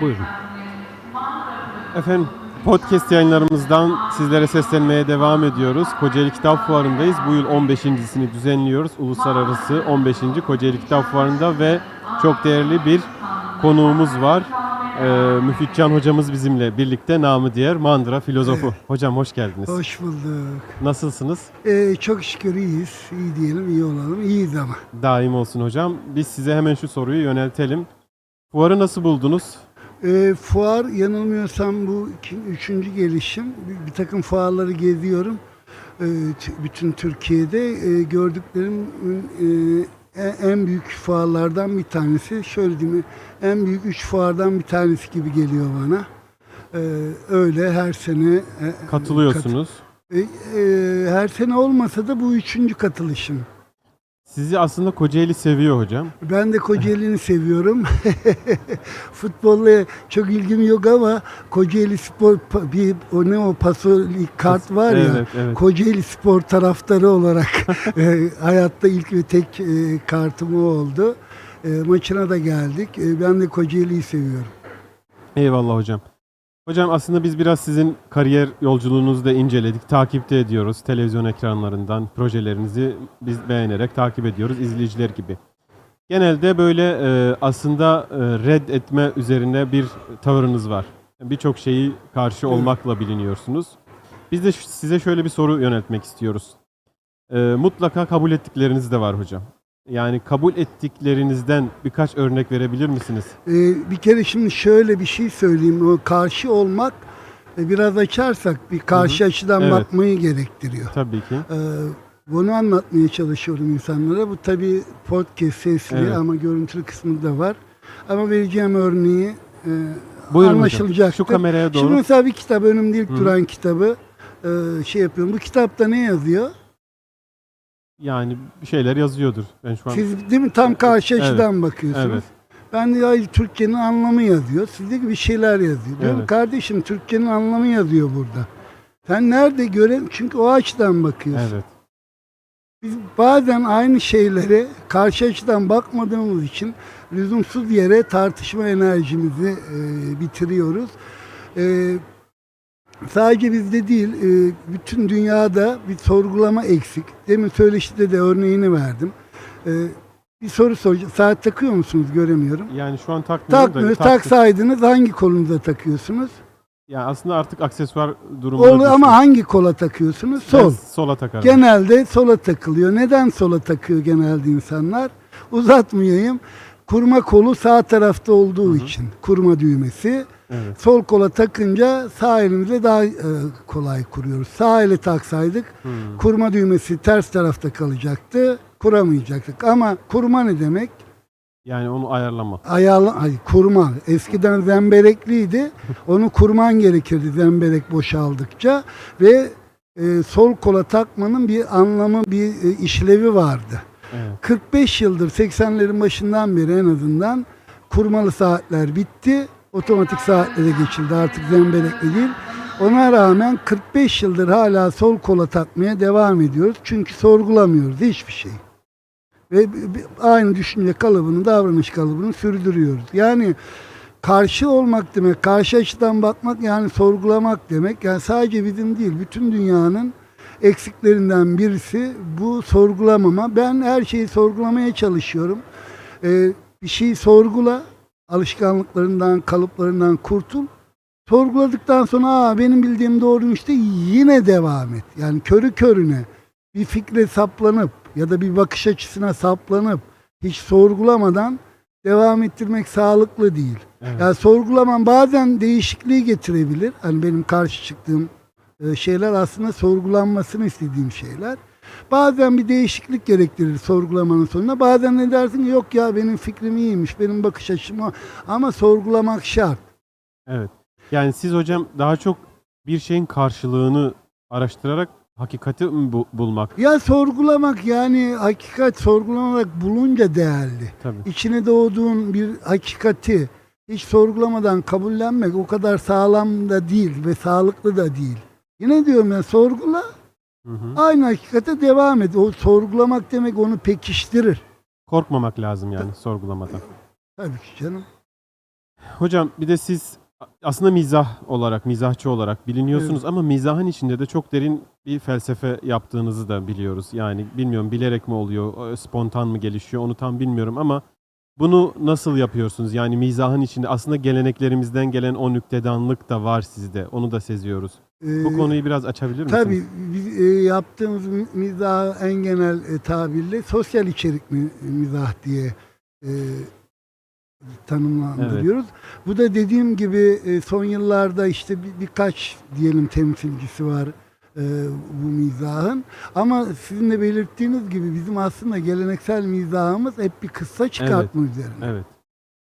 Buyurun. Efendim podcast yayınlarımızdan sizlere seslenmeye devam ediyoruz. Kocaeli Kitap Fuarı'ndayız. Bu yıl 15.sini düzenliyoruz. Uluslararası 15. Kocaeli Kitap Fuarı'nda ve çok değerli bir konuğumuz var. Ee, Müfit Can hocamız bizimle birlikte namı diğer Mandıra filozofu. Hocam hoş geldiniz. Hoş bulduk. Nasılsınız? Ee, çok şükür iyiyiz. İyi diyelim, iyi olalım. İyiyiz ama. Daim olsun hocam. Biz size hemen şu soruyu yöneltelim. Fuarı nasıl buldunuz? Ee, fuar yanılmıyorsam bu iki, üçüncü gelişim. Bir, bir takım fuarları geziyorum. T- bütün Türkiye'de Ee, gördüklerim e, en- büyük fuarlardan bir tanesi. Şöyle diyeyim, en büyük üç fuardan bir tanesi gibi geliyor bana. Ee, öyle her sene e, Katılıyorsunuz. kat- e, e, her sene olmasa da bu üçüncü katılışım. Sizi aslında Kocaeli seviyor hocam. Ben de Kocaeli'ni seviyorum. Futbolla çok ilgim yok ama Kocaeli Spor bir o ne o paso kart var ya. Evet, evet. Kocaeli Spor taraftarı olarak e, hayatta ilk ve tek e, kartım o oldu. E, maçına da geldik. E, ben de Kocaeli'yi seviyorum. Eyvallah hocam. Hocam aslında biz biraz sizin kariyer yolculuğunuzu da inceledik, takipte ediyoruz. Televizyon ekranlarından projelerinizi biz beğenerek takip ediyoruz izleyiciler gibi. Genelde böyle e, aslında e, red etme üzerine bir tavırınız var. Birçok şeyi karşı olmakla biliniyorsunuz. Biz de size şöyle bir soru yöneltmek istiyoruz. E, mutlaka kabul ettikleriniz de var hocam. Yani kabul ettiklerinizden birkaç örnek verebilir misiniz? E, bir kere şimdi şöyle bir şey söyleyeyim. O karşı olmak e, biraz açarsak bir karşı açıdan Evet. bakmayı gerektiriyor. Tabii ki. Ee, bunu anlatmaya çalışıyorum insanlara. Bu tabi podcast sesli Evet. ama görüntülü kısmı da var. Ama vereceğim örneği e, Buyurun hocam. anlaşılacaktır. Şu kameraya doğru. Şimdi mesela bir kitap önümde ilk Hı. duran kitabı e, şey yapıyorum. Bu kitapta ne yazıyor? Yani bir şeyler yazıyordur. Ben şu an Siz değil mi tam karşı Evet. açıdan bakıyorsunuz. Evet. Ben de ya Türkçenin anlamı yazıyor. Sizde bir şeyler yazıyor. Diyorum Evet. kardeşim Türkçenin anlamı yazıyor burada. Sen nerede göre çünkü o açıdan bakıyorsun. Evet. Biz bazen aynı şeylere karşı açıdan bakmadığımız için lüzumsuz yere tartışma enerjimizi e, bitiriyoruz. E, sadece bizde değil, e, bütün dünyada bir sorgulama eksik. Demin söyleşide de örneğini verdim. E, bir soru soracağım. Saat takıyor musunuz? Göremiyorum. Yani şu an takmıyorum Takmıyor. da taktık. Taksaydınız hangi kolunuza takıyorsunuz? Yani aslında artık aksesuar durumuna Olu ama hangi kola takıyorsunuz? Ben Sol. sola takarım. Genelde sola takılıyor. Neden sola takıyor genelde insanlar? Uzatmayayım. Kurma kolu sağ tarafta olduğu için kurma düğmesi. Evet. Sol kola takınca sağ elimizle daha e, kolay kuruyoruz. Sağ ele taksaydık Hmm. kurma düğmesi ters tarafta kalacaktı. Kuramayacaktık. Ama kurma ne demek? Yani onu ayarlama. Ayarla, ay, kurma. Eskiden zemberekliydi. Onu kurman gerekirdi zemberek boşaldıkça ve e, sol kola takmanın bir anlamı, bir e, işlevi vardı. Evet. 45 yıldır 80'lerin başından beri en azından kurmalı saatler bitti. Otomatik saatlere geçildi. Artık zemberekli değil. Ona rağmen 45 yıldır hala sol kola takmaya devam ediyoruz. Çünkü sorgulamıyoruz hiçbir şey. Ve aynı düşünce kalıbını, davranış kalıbını sürdürüyoruz. Yani karşı olmak demek, karşı açıdan bakmak yani sorgulamak demek. Yani sadece bizim değil, bütün dünyanın eksiklerinden birisi bu sorgulamama. Ben her şeyi sorgulamaya çalışıyorum. Ee, bir şeyi sorgula, alışkanlıklarından, kalıplarından kurtul. Sorguladıktan sonra Aa, benim bildiğim doğruymuş de yine devam et. Yani körü körüne bir fikre saplanıp ya da bir bakış açısına saplanıp hiç sorgulamadan devam ettirmek sağlıklı değil. Evet. Yani sorgulaman bazen değişikliği getirebilir. Hani benim karşı çıktığım şeyler aslında sorgulanmasını istediğim şeyler. Bazen bir değişiklik gerektirir sorgulamanın sonunda. Bazen ne dersin ki, yok ya benim fikrim iyiymiş, benim bakış açım o. Ama sorgulamak şart. Evet. Yani siz hocam daha çok bir şeyin karşılığını araştırarak hakikati mi bu- bulmak? Ya sorgulamak yani hakikat sorgulanarak bulunca değerli. Tabii. İçine doğduğun bir hakikati hiç sorgulamadan kabullenmek o kadar sağlam da değil ve sağlıklı da değil. Yine diyorum ya sorgula, Hı hı. aynı hakikate devam et. O sorgulamak demek onu pekiştirir. Korkmamak lazım yani sorgulamadan. Tabii ki canım. hocam bir de siz aslında mizah olarak, mizahçı olarak biliniyorsunuz ama mizahın içinde de çok derin bir felsefe yaptığınızı da biliyoruz. Yani bilmiyorum bilerek mi oluyor, spontan mı gelişiyor onu tam bilmiyorum ama bunu nasıl yapıyorsunuz? Yani mizahın içinde aslında geleneklerimizden gelen o nüktedanlık da var sizde. Onu da seziyoruz. Bu Ee, konuyu biraz açabilir misiniz? Tabii biz e, yaptığımız mi- mizah en genel e, tabirle sosyal içerik mi, mizah diye e, tanımlandırıyoruz. Bu da dediğim gibi e, son yıllarda işte bir, birkaç diyelim temsilcisi var e, bu mizahın. Ama sizin de belirttiğiniz gibi bizim aslında geleneksel mizahımız hep bir kıssa çıkartma üzerine. Evet.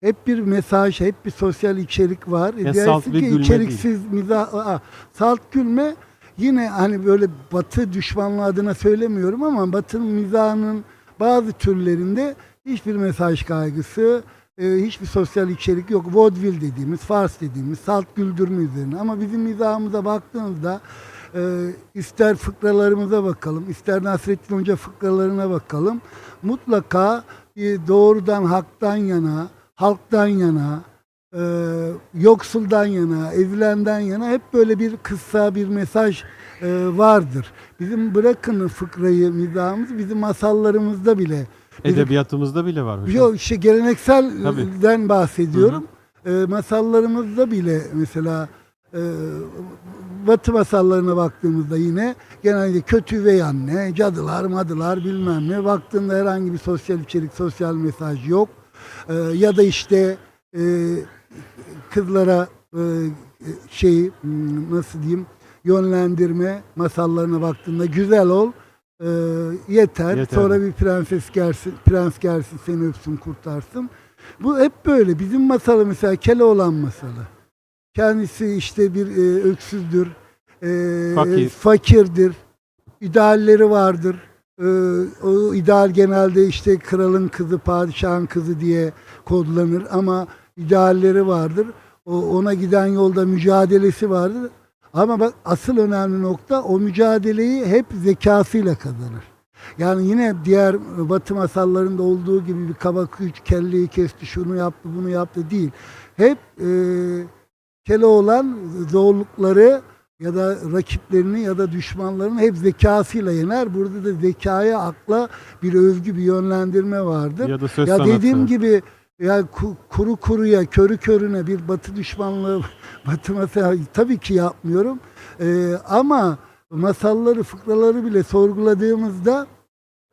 Hep bir mesaj, hep bir sosyal içerik var. Ya salt dersin ve ki gülme içeriksiz mizah, aa, salt gülme yine hani böyle batı düşmanlığı adına söylemiyorum ama batının mizahının bazı türlerinde hiçbir mesaj kaygısı, e, hiçbir sosyal içerik yok. Vaudeville dediğimiz, fars dediğimiz salt güldürme üzerine. Ama bizim mizahımıza baktığınızda e, ister fıkralarımıza bakalım, ister Nasrettin Hoca fıkralarına bakalım. Mutlaka e, doğrudan haktan yana, halktan yana, e, yoksuldan yana, ezilenden yana hep böyle bir kıssa, bir mesaj e, vardır. Bizim bırakın fıkrayı, mizahımız bizim masallarımızda bile. bizim- Edebiyatımızda bile var hocam. Yok işte gelenekselden bahsediyorum. E, masallarımızda bile mesela e, Batı masallarına baktığımızda yine genelde kötü üvey anne, cadılar, madılar bilmem ne. Baktığında herhangi bir sosyal içerik, sosyal mesaj yok. E, ya da işte e, kızlara e, şey hmm, nasıl diyeyim yönlendirme masallarına baktığında güzel ol e, yeter. Yeter. Sonra bir prenses gelsin, prens gelsin seni öpsün kurtarsın. Bu hep böyle. Bizim masalı mesela Keloğlan masalı. Kendisi işte bir e, öksüzdür. e, Fakir. Fakirdir. İdealleri vardır. E, o ideal genelde işte kralın kızı, padişahın kızı diye kodlanır ama idealleri vardır. O, ona giden yolda mücadelesi vardır. Ama bak asıl önemli nokta o mücadeleyi hep zekasıyla kazanır. Yani yine diğer Batı masallarında olduğu gibi bir kabak üç kelleyi kesti, şunu yaptı, bunu yaptı değil. Hep e, Keloğlan zorlukları ya da rakiplerini ya da düşmanlarını hep zekasıyla yener. Burada da zekaya, akla bir övgü, bir yönlendirme vardır. Ya da söz Ya sanatı. dediğim gibi ya ku- kuru kuruya, körü körüne bir batı düşmanlığı, batı masal tabii ki yapmıyorum. Ee, ama masalları, fıkraları bile sorguladığımızda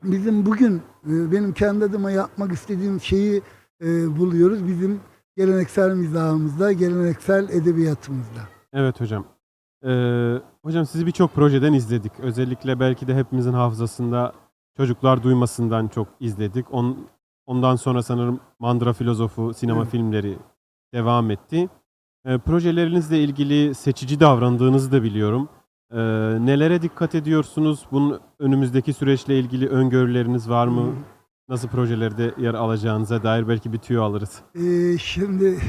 bizim bugün e, benim kendi adıma yapmak istediğim şeyi e, buluyoruz. Bizim geleneksel mizahımızda, geleneksel edebiyatımızda. Evet hocam. Ee, hocam sizi birçok projeden izledik. Özellikle belki de hepimizin hafızasında çocuklar duymasından çok izledik. On, ondan sonra sanırım Mandıra Filozofu sinema Evet. filmleri devam etti. Ee, projelerinizle ilgili seçici davrandığınızı da biliyorum. Ee, nelere dikkat ediyorsunuz? Bunun önümüzdeki süreçle ilgili öngörüleriniz var mı? Nasıl projelerde yer alacağınıza dair belki bir tüyo alırız. Ee, şimdi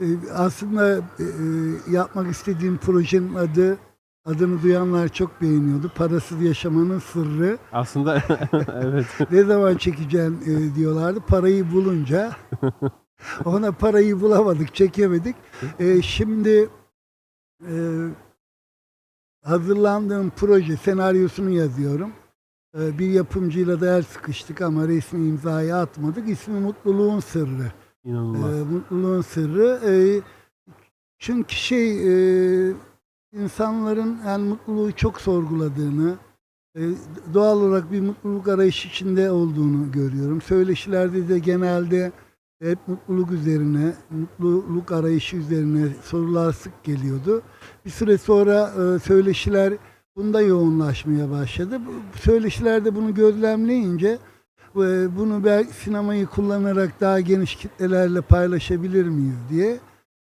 e, aslında e, e, yapmak istediğim projenin adı adını duyanlar çok beğeniyordu. Parasız yaşamanın sırrı. Aslında evet. Ne zaman çekeceğim e, diyorlardı. Parayı bulunca ona parayı bulamadık, çekemedik. E, şimdi e, hazırlandığım proje senaryosunu yazıyorum. E, bir yapımcıyla da el sıkıştık ama resmi imzayı atmadık. İsmi Mutluluğun Sırrı. İnanılmaz. Ee, mutluluğun sırrı. Ee, çünkü şey e, insanların yani mutluluğu çok sorguladığını, e, doğal olarak bir mutluluk arayışı içinde olduğunu görüyorum. Söyleşilerde de genelde hep mutluluk üzerine, mutluluk arayışı üzerine sorular sık geliyordu. Bir süre sonra e, söyleşiler bunda yoğunlaşmaya başladı. Bu söyleşilerde bunu gözlemleyince ve bunu belki sinemayı kullanarak daha geniş kitlelerle paylaşabilir miyiz diye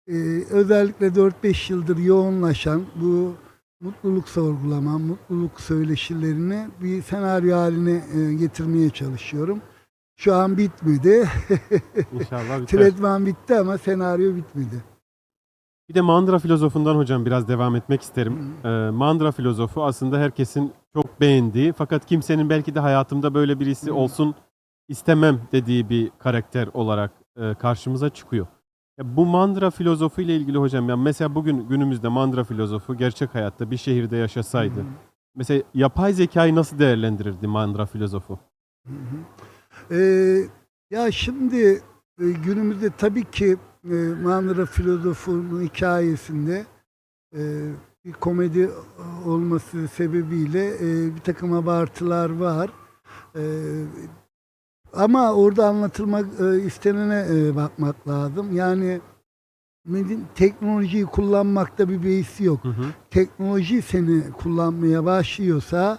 e, özellikle 4-5 yıldır yoğunlaşan bu mutluluk sorgulama, mutluluk söyleşilerini bir senaryo haline e, getirmeye çalışıyorum. Şu an bitmedi. İnşallah biter. Tretman bitti ama senaryo bitmedi. Bir de Mandıra filozofundan hocam biraz devam etmek isterim. Ee, Mandıra filozofu aslında herkesin çok beğendiği fakat kimsenin belki de hayatımda böyle birisi Hı. olsun istemem dediği bir karakter olarak e, karşımıza çıkıyor. Ya Bu mandıra filozofu ile ilgili hocam ya mesela bugün günümüzde mandıra filozofu gerçek hayatta bir şehirde yaşasaydı. Mesela yapay zekayı nasıl değerlendirirdi mandıra filozofu? Ee, ya şimdi günümüzde tabii ki e, Mandıra filozofunun hikayesinde e, bir komedi olması sebebiyle e, bir takım abartılar var. E, ama orada anlatılmak e, istenene e, bakmak lazım. Yani teknolojiyi kullanmakta bir beisi yok Hı hı. teknoloji seni kullanmaya başlıyorsa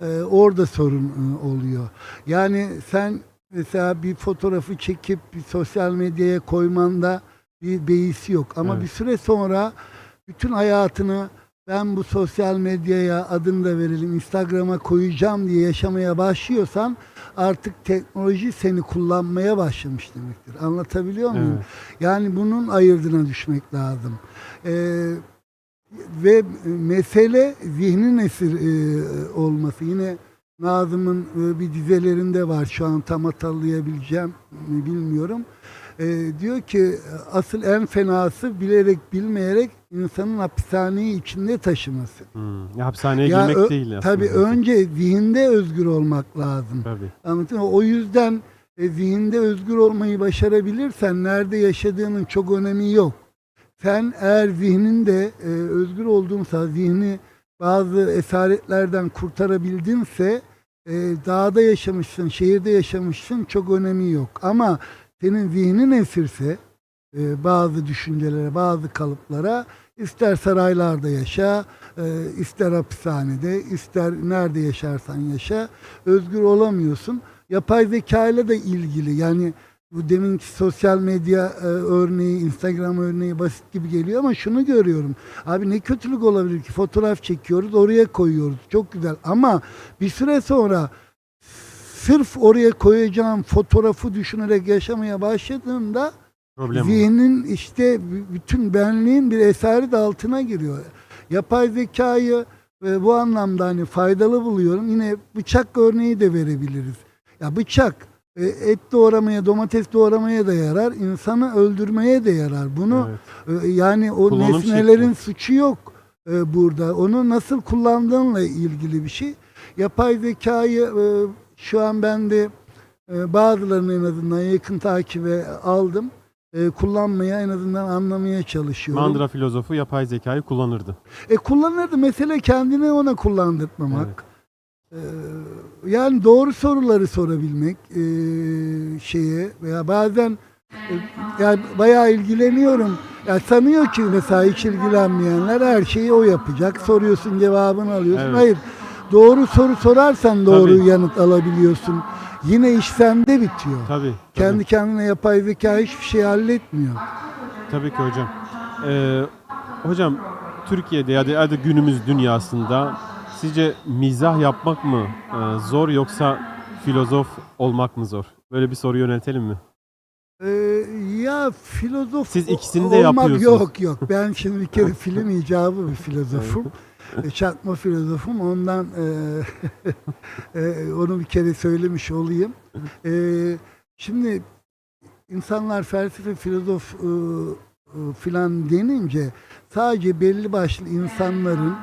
e, orada sorun e, oluyor. Yani sen mesela bir fotoğrafı çekip bir sosyal medyaya koymanda bir beisi yok. Ama Evet. bir süre sonra bütün hayatını ben bu sosyal medyaya adını da verelim Instagram'a koyacağım diye yaşamaya başlıyorsan artık teknoloji seni kullanmaya başlamış demektir. Anlatabiliyor muyum? Evet. Yani bunun ayırdına düşmek lazım. Ee, ve mesele zihnin esir e, olması. Yine Nazım'ın e, bir dizelerinde var. Şu an tam hatırlayabileceğim mi bilmiyorum. E, diyor ki asıl en fenası bilerek bilmeyerek insanın hapishaneyi içinde taşıması. Hmm. Hapishaneye Ya girmek ö- değil aslında. Tabii önce zihinde özgür olmak lazım. Tabii. Anladın? O yüzden e, zihinde özgür olmayı başarabilirsen nerede yaşadığının çok önemi yok. Sen eğer zihninde e, özgür olduğunsa, zihni bazı esaretlerden kurtarabildinse e, dağda yaşamışsın, şehirde yaşamışsın çok önemi yok. Ama senin zihnin esirse e, bazı düşüncelere, bazı kalıplara ister saraylarda yaşa, e, ister hapishanede, ister nerede yaşarsan yaşa özgür olamıyorsun. Yapay zeka ile de ilgili yani bu deminki sosyal medya e, örneği, Instagram örneği basit gibi geliyor ama şunu görüyorum. Abi ne kötülük olabilir ki? Fotoğraf çekiyoruz, oraya koyuyoruz. Çok güzel ama bir süre sonra sırf oraya koyacağım fotoğrafı düşünerek yaşamaya başladığında Problem zihnin işte b- bütün benliğin bir esaret altına giriyor. Yapay zekayı e, bu anlamda hani faydalı buluyorum. Yine bıçak örneği de verebiliriz. Ya bıçak et doğramaya, domates doğramaya da yarar, insanı öldürmeye de yarar. Bunu Evet. e, yani o Kullanım nesnelerin şekli. suçu yok e, burada. Onu nasıl kullandığınla ilgili bir şey. Yapay zekayı e, şu an ben de e, bazılarını en azından yakın takibe aldım. E, kullanmaya en azından anlamaya çalışıyorum. Mandıra filozofu yapay zekayı kullanırdı. E kullanırdı. Mesele kendini ona kullandırtmamak. E, yani doğru soruları sorabilmek e, şeye veya bazen e, yani bayağı ilgileniyorum. Ya sanıyor ki mesela hiç ilgilenmeyenler her şeyi o yapacak. Soruyorsun cevabını alıyorsun. Evet. Hayır. Doğru soru sorarsan doğru Tabii. yanıt alabiliyorsun. Yine iş sende bitiyor. Tabii. Kendi tabii. kendine yapay zeka hiçbir şey halletmiyor. Tabii ki hocam. Ee, hocam Türkiye'de ya da, ya da günümüz dünyasında sizce mizah yapmak mı e, zor yoksa filozof olmak mı zor? Böyle bir soru yöneltelim mi? Ee, ya filozof Siz ikisini de olmak yapıyorsunuz. yok yok. Ben şimdi bir kere film icabı bir filozofum. E, Çakma filozofum. Ondan e, e, onu bir kere söylemiş olayım. E, şimdi insanlar felsefe, filozof e, e, filan denince sadece belli başlı insanların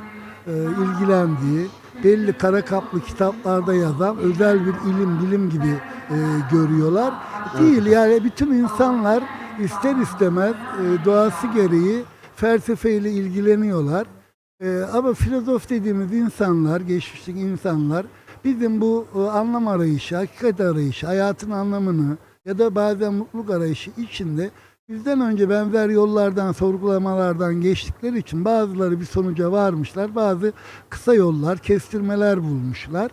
e, ilgilendiği, belli kara kaplı kitaplarda yazan özel bir ilim, bilim gibi e, görüyorlar. Değil yani bütün insanlar ister istemez e, doğası gereği felsefeyle ilgileniyorlar. E, ama filozof dediğimiz insanlar, geçmişteki insanlar bizim bu e, anlam arayışı, hakikat arayışı, hayatın anlamını ya da bazen mutluluk arayışı içinde bizden önce benzer yollardan, sorgulamalardan geçtikleri için bazıları bir sonuca varmışlar, bazı kısa yollar, kestirmeler bulmuşlar.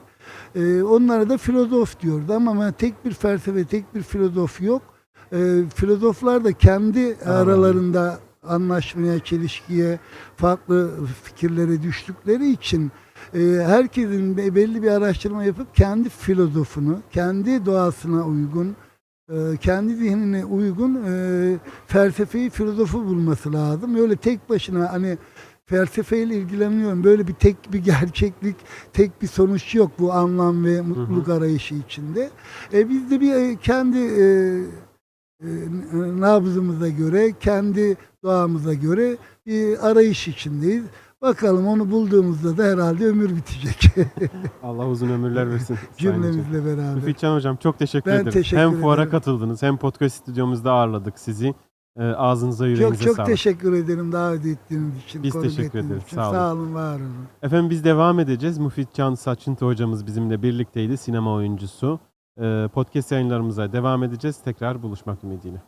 Ee, onlara da filozof diyoruz ama tek bir felsefe, tek bir filozof yok. Ee, filozoflar da kendi aralarında anlaşmaya, çelişkiye, farklı fikirlere düştükleri için e, herkesin be- belli bir araştırma yapıp kendi filozofunu, kendi doğasına uygun, kendi zihnine uygun e, felsefeyi, filozofu bulması lazım. Öyle tek başına hani felsefeyle ilgileniyorum. Böyle bir tek bir gerçeklik, tek bir sonuç yok bu anlam ve mutluluk arayışı içinde. E, biz de bir e, kendi e, e, nabzımıza göre, kendi doğamıza göre bir arayış içindeyiz. Bakalım onu bulduğumuzda da herhalde ömür bitecek Allah uzun ömürler versin. Cümlemizle beraber. Müfitcan Hocam çok teşekkür Ben ederim. teşekkür hem fuara ederim. katıldınız hem podcast stüdyomuzda ağırladık sizi. Ee, ağzınıza Çok yüreğinize çok sağlık. teşekkür ederim davet ettiğiniz için. Biz teşekkür ederiz. için. Sağ olun. Sağ olun, var olun. Efendim biz devam edeceğiz. Müfitcan Saçıntı hocamız bizimle birlikteydi. Sinema oyuncusu. Ee, podcast yayınlarımıza devam edeceğiz. Tekrar buluşmak ümidiyle.